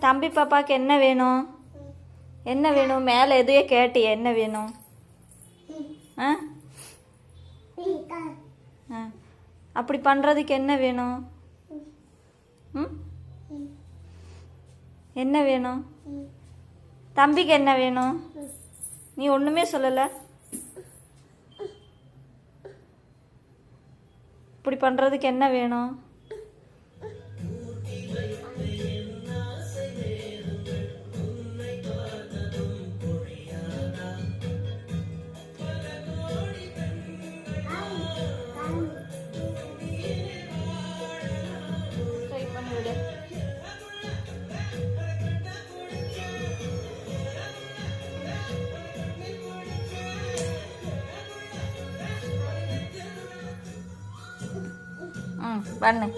தம்பி பாப்பாக்கு என்ன வேணும்? என்ன வேணும்? மேலே எதுவே கேட்டிய? என்ன வேணும்? ஆ? ஆ. அப்படி பண்ணுறதுக்கு என்ன வேணும்? ம்? என்ன வேணும்? தம்பிக்கு என்ன வேணும்? நீ ஒன்றுமே சொல்லலை? இப்படி பண்ணுறதுக்கு என்ன வேணும்? vale.